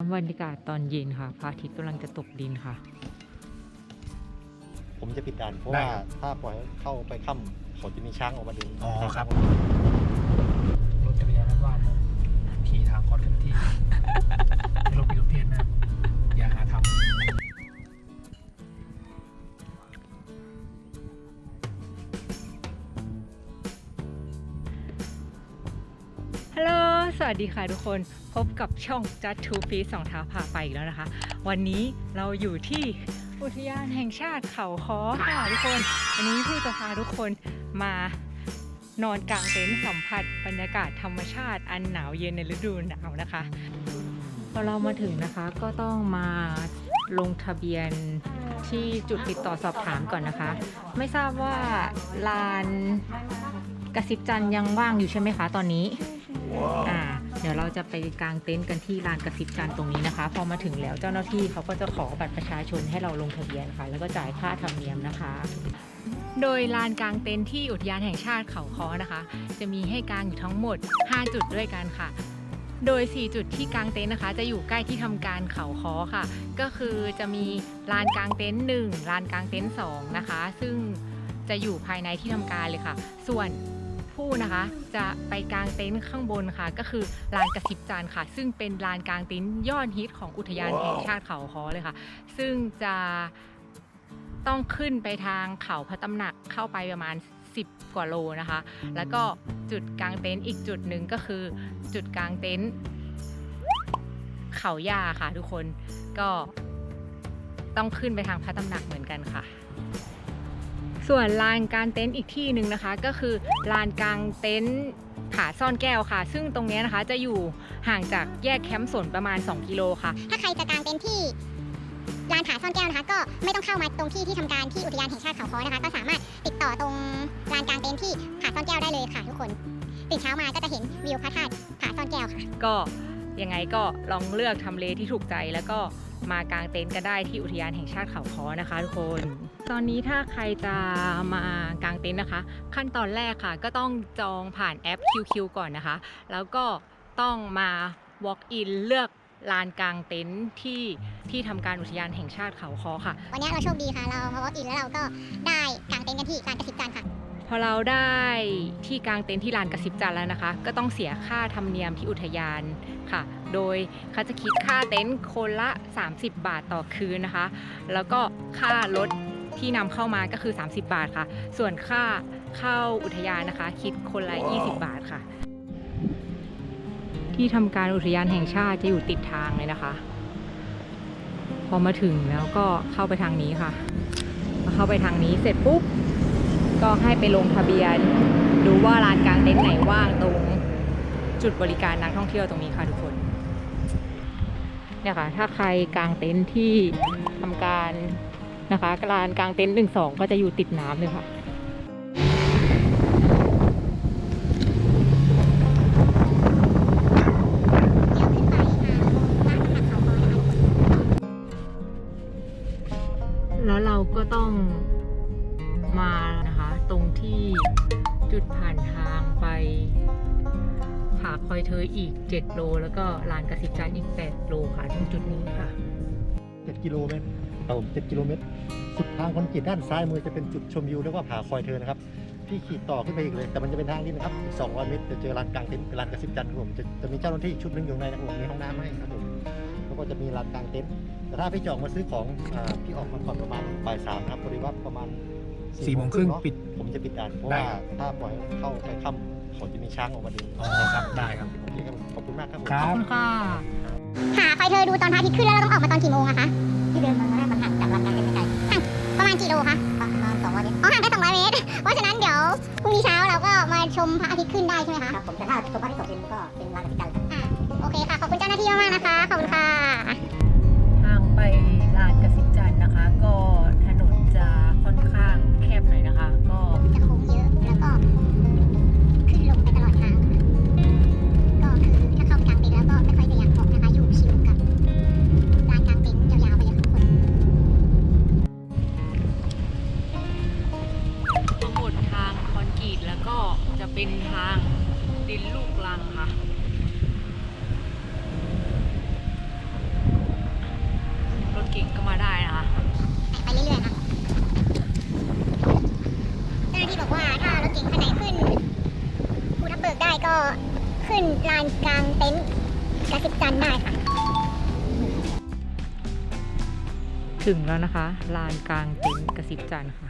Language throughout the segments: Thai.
บรรยากาศตอนเย็นค่ะพระอาทิตย์กำลังจะตกดินค่ะ ผมจะปิดด่านเพราะได้ว่าครับ ถ้าปล่อยให้เข้าไปค่ำเขาจะมีช้างออกมาดึงอ๋อครับ รถจักรยานรัดว่านนะขี่ทางคอร์สกันที่ ไม่รถปีรถเพศนะ วัสดีค่ะทุกคนพบกับช่องจัดทูฟีสองเท้าพาไปอีกแล้วนะคะ วันนี้เราอยู่ที่อุทยานแห่งชาติเขาค้อค่ะทุกคนวันนี้ผู้จะพาทุกคนมานอนกลางเต็นท์สัมผัสบรรยากาศธรรมชาติอันหนาวเย็นในฤดูหนาวนะคะพอเรามาถึงนะคะก็ต้องมาลงทะเบียนที่จุดติดต่อสอบถามก่อนนะคะ ไม่ทราบว่าลานกระซิบจันยังว่างอยู่ใช่ไหมคะตอนนี้ เดี๋ยวเราจะไปกางเต็นท์กันที่ลานกระซิบจันตรงนี้นะคะ พอมาถึงแล้วเจ้าหน้าที่เขาก็จะขอบัตรประชาชนให้เราลงทะเบียนค่ะ แล้วก็จ่ายค่าธรรมเนียมนะคะ โดยลานกางเต็นท์ที่อุทยานแห่งชาติเขาค้อนะคะ จะมีให้กางอยู่ทั้งหมด 5 จุดด้วยกันค่ะ โดย 4 จุดที่กางเต็นท์นะคะ จะอยู่ใกล้ที่ทำการเขาค้อค่ะ ก็คือจะมีลานกางเต็นท์1ลานกางเต็นท์2นะคะ ซึ่งจะอยู่ภายในที่ทำการเลยค่ะ ส่วน ผู้นะคะ จะไปกางเต็นท์ข้างบนค่ะ ก็คือลานกระสิบจานค่ะ ซึ่งเป็นลานกางเต็นท์ยอดฮิตของอุทยานแห่งชาติเขาค้อเลยค่ะ ซึ่งจะต้องขึ้นไปทางเขาพระตำหนักเข้าไปประมาณ 10 กว่าโลนะคะ แล้วก็จุดกางเต็นท์อีกจุดหนึ่งก็คือจุดกางเต็นท์เขายาค่ะทุกคนก็ต้องขึ้นไปทางพระตำหนักเหมือนกันค่ะ ส่วนลานกางเต็นท์อีกที่หนึ่งนะคะ ก็คือลานกางเต็นท์ผาซ่อนแก้วค่ะ ซึ่งตรงเนี้ยนะคะจะอยู่ห่างจากแยกแคมป์สนประมาณ 2 กิโลค่ะ ถ้าใครจะกางเต็นท์ที่ลานผาซ่อนแก้วนะคะ ก็ไม่ต้องเข้ามาตรงที่ที่ทำการที่อุทยานแห่งชาติเขาค้อนะคะ ก็สามารถติดต่อตรงลานกางเต็นท์ที่ผาซ่อนแก้วได้เลยค่ะ ทุกคนตื่นเช้ามาก็จะเห็นวิวพระธาตุผาซ่อนแก้วค่ะ ก็ยังไงก็ลองเลือกทำเลที่ถูกใจแล้วก็ มากางเต็นท์กันได้ที่อุทยานแห่งชาติเขาค้อนะคะ ทุกคน ตอนนี้ถ้าใครจะมากางเต็นท์นะคะ ขั้นตอนแรกค่ะ ก็ต้องจองผ่านแอป QQ ก่อนนะคะ แล้วก็ต้องมา walk in เลือกลานกางเต็นท์ที่ที่ทำการอุทยานแห่งชาติเขาค้อค่ะ วันนี้เราโชคดีค่ะ เรามา walk in แล้วเราก็ได้กางเต็นท์กันที่ลานกระสิบจันทร์ค่ะ พอเราได้ที่กางเต็นท์ที่ลานกระซิบจันทร์แล้วนะคะ ก็ต้องเสียค่าธรรมเนียมที่อุทยาน ค่ะ โดยเขาจะคิดค่าเต็นท์คนละ 30 บาทต่อคืนนะคะ แล้วก็ค่ารถที่นำเข้ามาก็คือ 30 บาทค่ะ ส่วนค่าเข้าอุทยานนะคะ คิดคนละ 20 บาทค่ะ ที่ทำการอุทยานแห่งชาติจะอยู่ติดทางเลยนะคะ พอมาถึงแล้วก็เข้าไปทางนี้ค่ะพอเข้าไปทางนี้เสร็จปุ๊บก็ให้ไปลงทะเบียน ดูว่าลานกลางเต็นท์ไหนว่างตรงจุดบริการนักท่อง เที่ยวตรงนี้ค่ะทุกคน เนี่ยค่ะ ถ้าใครกางเต็นท์ที่ทำการนะคะลานกางเต็นท์หนึ่งสองก็จะอยู่ติดน้ำเลยค่ะ อยเธออีก 7 โล แล้วก็ลานกระสิบจันทร์อีก 8 โลค่ะตรงจุดนี้ค่ะ 7 กิโลเมตรครับผม7กิโลเมตร สุดทางคอนกรีตด้านซ้ายมือจะเป็นจุดชมวิวเรียกว่าผาคอยเธอนะครับ พี่ขี่ต่อขึ้นไปอีกเลย แต่มันจะเป็นทางนี้นะครับอีก200 เมตร จะเจอลานกลางเต็นท์เป็นลานกระซิบจันทร์ครับผมจะจะมีเจ้าหน้าที่ชุดหนึงอยู่ข้างในนะครับผมมีห้องน้ำให้ครับผมแล้วก็จะมีลานกลางเต็นท์แต่ถ้าพี่จองมาซื้อของอ่าพี่ออกมาก่อนประมาณบ่ายสามครับบริวัตประมาณสี่โมงครึ่งเนาะปิด ผมจะปิดด่านเพราะได้ว่าครับถ้าปล่อยให้เข้าไปค่ำ เขาจะมีช้างออกมาดึงอ๋อครับได้ครับโอเคครับผมขอบคุณมากครับผม ครัขอบคุณค่ะหาคอยเธอดูตอนพระอาทิตย์ขึ้นแล้วเราต้องออกมาตอนกี่โมงอะคะที่เดินมาแรกมันห่างจากลานกางเต็นท์ไม่ไกลห่างประมาณกี่โลคะประมาณ200เมตรอ๋อห่างแค่200เมตร เพราะฉะนั้นเดี๋ยวพรุ่งนี้เช้าเราก็มาชมพระอาทิตย์ขึ้นได้ใช่ไหมคะครับผมแต่ถ้าชมพระอาทิตย์ตกดินก็เป็นลานกระสิบจันทร์อ่าโอเคค่ะขอบคุณเจ้าหน้าที่มากๆนะคะขอบคุณค่ะ ทางไปลานกระสิบจันทร์นะคะ ก็ กลางเต็นท์กระสิบจันได้ค่ะ ถึงแล้วนะคะลานกลางเต็นท์กระซิบจันค่ะ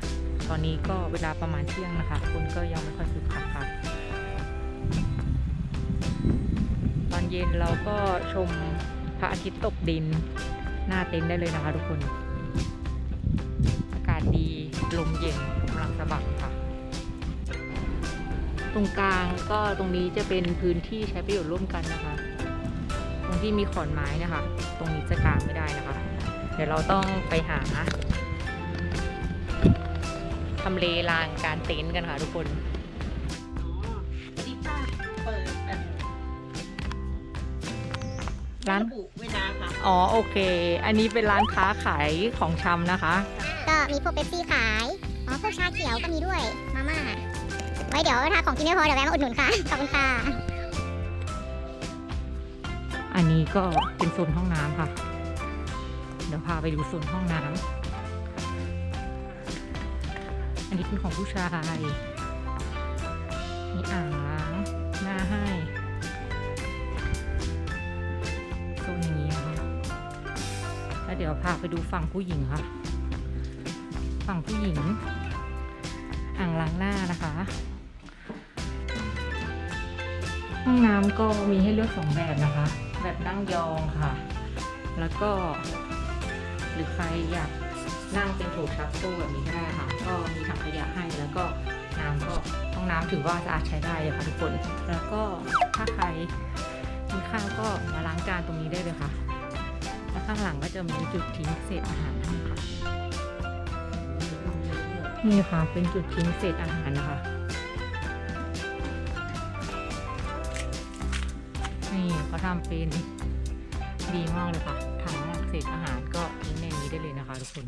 ตอนนี้ก็เวลาประมาณเที่ยงนะคะ คนก็ยังไม่ค่อยคึกคักค่ะ ตอนเย็นเราก็ชมพระอาทิตย์ตกดิน หน้าเต็นท์ได้เลยนะคะทุกคน อากาศดีลมเย็นกำลังสบัดค่ะ รงกลางก็ตรงนี้จะเป็นพื้นที่ใช้ประโยชน์ร่วมกันนะคะ ตรงที่มีขอนไม้นะคะ ตรงนี้จะกางไม่ได้นะคะ เดี๋ยวเราต้องไปหาทำเลลานการเต็นท์กันค่ะทุกคนที่ป้าเปิดแบบร้านระบุเวลาค่ะอ๋อโอเค อันนี้เป็นร้านค้าขายของชำนะคะ ก็มีพวกเป๊ปซี่ขาย อ๋อพวกชาเขียวก็มีด้วย มาม่าไว้เดี๋ยวถ้าของกินไม่พอเดี๋ยวแวะมาอุดหนุนค่ะ ขอบคุณค่ะ อันนี้ก็เป็นโซนห้องน้ำค่ะ เดี๋ยวพาไปดูโซนห้องน้ำอันนี้เป็นของผู้ชาย มีอ่างล้างหน้าให้โซนอย่างนี้นะคะแล้วเดี๋ยวพาไปดูฝั่งผู้หญิงค่ะ ฝั่งผู้หญิงอ่างล้างหน้านะคะ ห้องน้ำก็มีให้เลือกสองแบบนะคะ แบบนั่งยองค่ะ แล้วก็ หรือใครอยากนั่งเป็นโถชักโครกแบบนี้ก็ได้ค่ะ ก็มีถังขยะให้แล้วก็น้ำก็ห้องน้ำถือว่าสะอาดใช้ได้เลยค่ะทุกคน แล้วก็ถ้าใครมีข้าวก็มาล้างจานตรงนี้ได้เลยค่ะ แล้วข้างหลังก็จะมีจุดทิ้งเศษอาหารค่ะนี่ค่ะเป็นจุดทิ้งเศษอาหารนะคะ นี่เขาทำเป็นดีมากเลยค่ะถังเศษอาหารก็ทิ้งในนี้ได้เลยนะคะทุกคน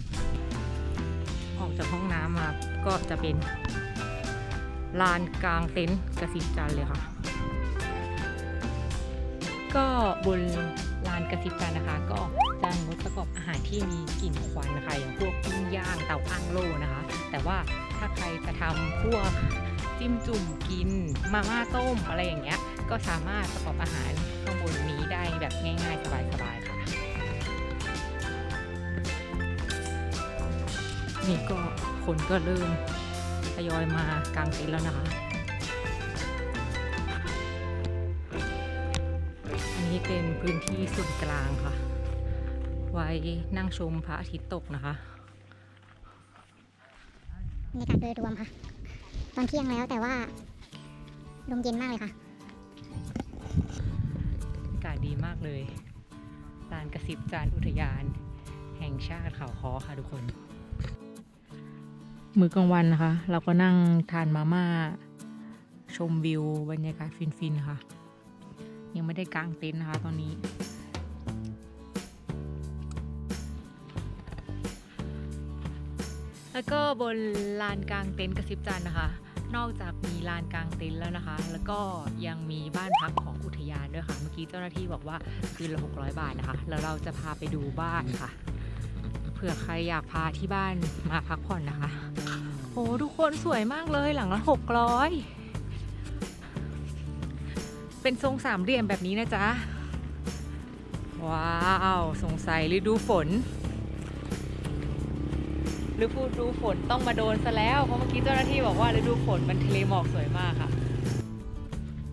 ออกจากห้องน้ำมาก็จะเป็นลานกลางเต็นท์กระสิบจันเลยค่ะ ก็บนลานกระสิบจันนะคะ ก็จะงดประกอบอาหารที่มีกลิ่นควันนะคะอย่างพวกปิ้งย่างเตาอ้างโล่นะคะ แต่ว่าถ้าใครจะทำพวก จิ้มจุ่มกิน มาม่าต้มอะไรอย่างเงี้ย ก็สามารถประกอบอาหารข้างบนนี้ได้แบบง่ายๆ สบายๆค่ะ นี่ก็คนก็เริ่มทยอยมากางเต็นท์แล้วนะคะ อันนี้เป็นพื้นที่ส่วนกลางค่ะ ไว้นั่งชมพระอาทิตย์ตกนะคะ บรรยากาศโดยรวมค่ะ ตอนเที่ยงแล้วแต่ว่าลมเย็นมากเลยค่ะ อากาศดีมากเลยลานกระสิบจานอุทยาน แห่งชาติเขาคอค่ะทุกคน มื้อกลางวันนะคะ เราก็นั่งทานมาม่า ชมวิว บรรยากาศฟินๆค่ะ ยังไม่ได้กางเต็นท์นะคะตอนนี้ แล้วก็บนลานกลางเต็นท์กระซิบจันนะคะ นอกจากมีลานกลางเต็นท์แล้วนะคะ แล้วก็ยังมีบ้านพักของอุทยานด้วยค่ะ เมื่อกี้เจ้าหน้าที่บอกว่าคืนละ600 บาทนะคะ แล้วเราจะพาไปดูบ้านค่ะ เผื่อใครอยากพาที่บ้านมาพักผ่อนนะคะ โอ้ทุกคนสวยมากเลยหลังละ600 เป็นทรงสามเหลี่ยมแบบนี้นะจ๊ะ ว้าว สงสัยฤดูฝน ฤดูฝนต้องมาโดนซะแล้ว เพราะเมื่อกี้เจ้าหน้าที่บอกว่าฤดูฝนมันทะเลหมอกสวยมากค่ะ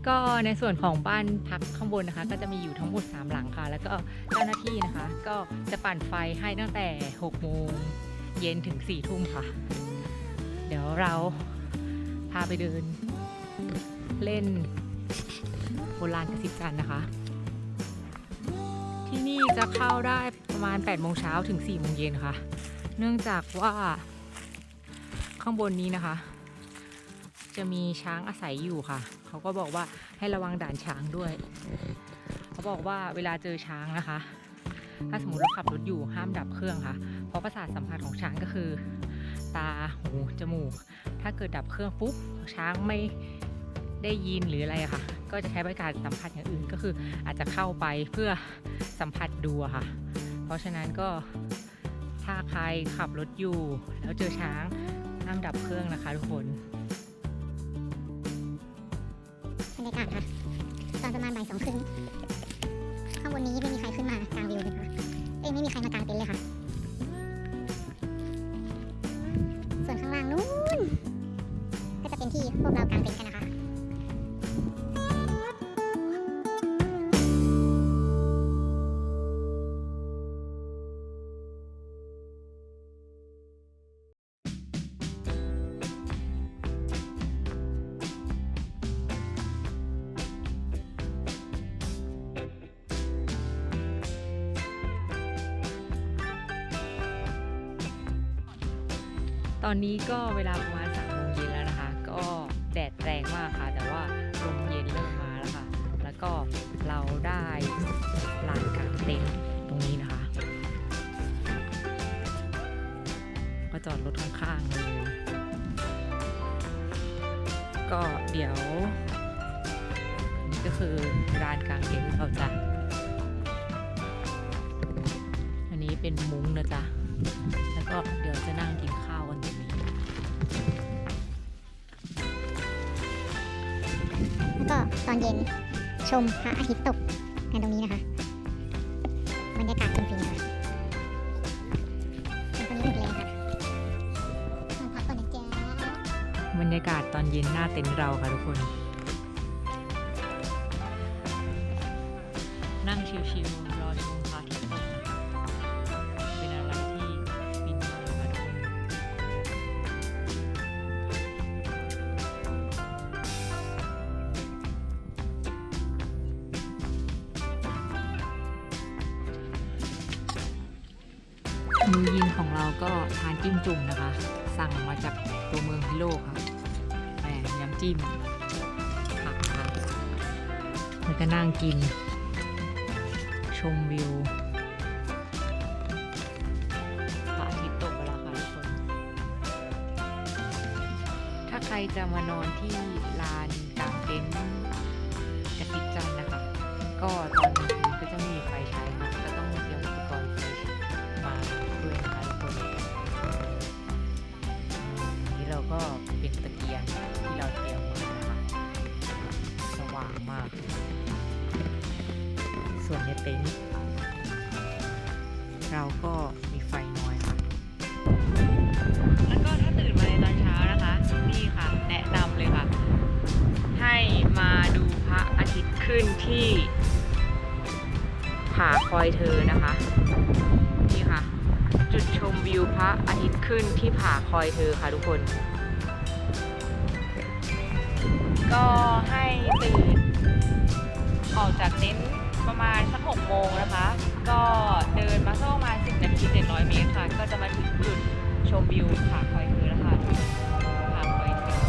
ก็ในส่วนของบ้านพักข้างบนนะคะ ก็จะมีอยู่ทั้งหมด3หลังค่ะ แล้วก็เจ้าหน้าที่นะคะ ก็จะปั่นไฟให้ตั้งแต่6โมงเย็นถึง4ทุ่มค่ะ เดี๋ยวเราพาไปเดิน เล่นโบราณกระสิบจันนะคะ ที่นี่จะเข้าได้ประมาณ8โมงเช้าถึง4โมงเย็นค่ะ เนื่องจากว่าข้างบนนี้นะคะ จะมีช้างอาศัยอยู่ค่ะ เขาก็บอกว่าให้ระวังด่านช้างด้วย เขาบอกว่าเวลาเจอช้างนะคะ ถ้าสมมติเราขับรถอยู่ห้ามดับเครื่องค่ะ เพราะประสาทสัมผัสของช้างก็คือ ตาหูจมูก ถ้าเกิดดับเครื่องปุ๊บช้างไม่ได้ยินหรืออะไรค่ะ ก็จะใช้บริการสัมผัสอย่างอื่นก็คืออาจจะเข้าไปเพื่อสัมผัสดูค่ะ เพราะฉะนั้นก็ ถ้าใครขับรถอยู่ แล้วเจอช้างห้ามดับเครื่องนะคะทุกคนบรรยากาศค่ะ ตอนประมาณบ่ายสองครึ่งข้างบนนี้ไม่มีใครขึ้นมากลางวิวเลยค่ะ เอ้ยไม่มีใครมากางเต็นท์เลยค่ะ อนนี้ก็เวลาประมาณสามโมงเย็นแล้วนะคะ ก็แดดแรงมากค่ะ แต่ว่าลมเย็นเริ่มมาแล้วค่ะ แล้วก็เราได้ลานกลางเต็นท์ตรงนี้นะคะ ก็จอดรถข้างๆเลยก็เดี๋ยวนี่ก็คือลานกลางเต็นท์เราจะ ตอนเย็น ชมพระอาทิตย์ตกกันตรงนี้นะคะบรรยากาศจริงๆค่ะตรงนี้หมดเลยค่ะนอนพักก่อนนะจ๊ะบรรยากาศตอนเย็นหน้าเต็นท์เราค่ะทุกคน นั่งชิวๆ ของเราก็ทานจิ้มจุ่มนะคะ สั่งมาจากตัวเมืองพิโลค่ะแหมน้ำจิ้มผักค่ะแล้วก็นั่งกิน ชมวิวพระอาทิตย์ตกแล้วค่ะทุกคน ถ้าใครจะมานอนที่ลานกลางเต็นท์กระติจันนะคะ ก็ตอน ในเต็นท์เราก็มีไฟน้อยค่ะแล้วก็ถ้าตื่นมาในตอนเช้านะคะ นี่ค่ะ แนะนำเลยค่ะ ให้มาดูพระอาทิตย์ขึ้นที่ผาคอยเธอนะคะ นี่ค่ะ จุดชมวิวพระอาทิตย์ขึ้นที่ผาคอยเธอค่ะทุกคน ก็ให้ตื่นออกจากเต็นท์ ประมาณสักหกโมงนะคะ ก็เดินมาสักประมาณสิบนาทีเจ็ดร้อยเมตรค่ะ ก็จะมาถึงจุดชมวิวผาคอยเธอแล้วค่ะผาคอยเธอ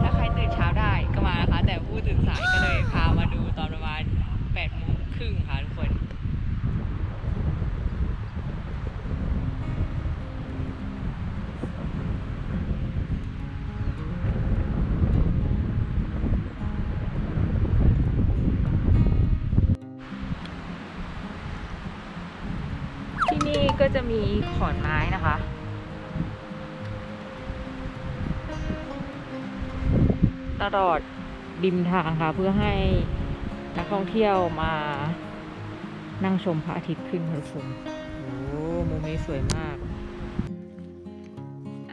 ถ้าใครตื่นเช้าได้ก็มานะคะ แต่ผู้ตื่นสายก็เลยพามาดูตอนประมาณแปดโมงครึ่งค่ะทุกคน ก็จะมีขอนไม้นะคะ ตลอดริมทางค่ะ เพื่อให้นักท่องเที่ยวมานั่งชมพระอาทิตย์ขึ้นค่ะทุกคนโอ้มุมนี้สวยมาก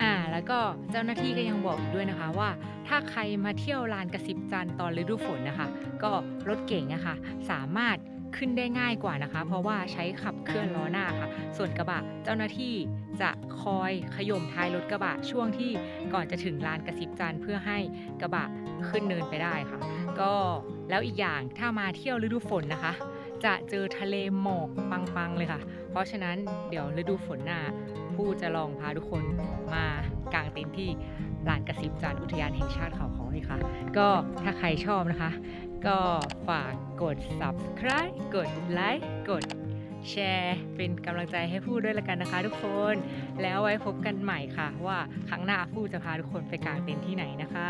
อ่าแล้วก็เจ้าหน้าที่ก็ยังบอกอีกด้วยนะคะว่า ถ้าใครมาเที่ยวลานกระสิบจันทร์ตอนฤดูฝนนะคะ ก็รถเก่งนะคะสามารถ ขึ้นได้ง่ายกว่านะคะ เพราะว่าใช้ขับเคลื่อนล้อหน้าค่ะ ส่วนกระบะเจ้าหน้าที่จะคอยขย่มท้ายรถกระบะช่วงที่ก่อนจะถึงลานกระสิบจันเพื่อให้กระบะขึ้นเนินไปได้ค่ะ ก็แล้วอีกอย่างถ้ามาเที่ยวฤดูฝนนะคะ จะเจอทะเลหมอกปังๆเลยค่ะ เพราะฉะนั้นเดี๋ยวฤดูฝนหน้าผู้จะลองพาทุกคนมากางเต็นท์ที่ลานกระสิบจันอุทยานแห่งชาติเขาค้อเลยค่ะ ก็ถ้าใครชอบนะคะ ก็ฝากกด subscribe กดไลค์กดแชร์เป็นกำลังใจให้ผู้ด้วยละกันนะคะทุกคน แล้วไว้พบกันใหม่ค่ะ ว่าครั้งหน้าผู้จะพาทุกคนไปกางเต็นท์ที่ไหนนะคะ